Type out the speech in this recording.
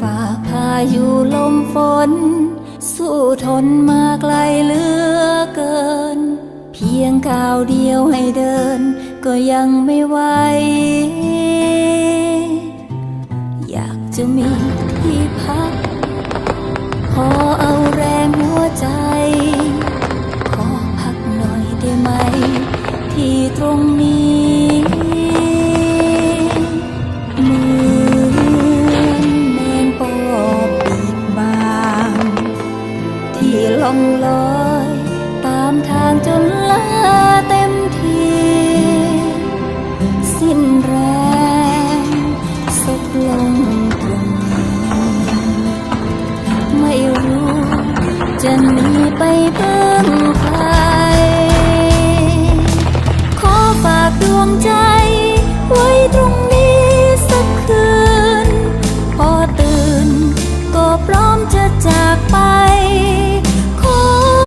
ฝ่าพายุลมฝน สู้ทนมาไกลเหลือเกิน เพียงก้าวเดียวให้เดิน ก็ยังไม่ไหวอยากจะมีที่พักพอเอาแรงหัวใจ ขอพักหน่อยได้ไหม ที่ตรงนี้ ล่องลอย ตามทางจนลาเต็มที สิ้นแรงสบลงตรงนี้ไม่รู้จะหนีไปเพื่อใครขอฝาง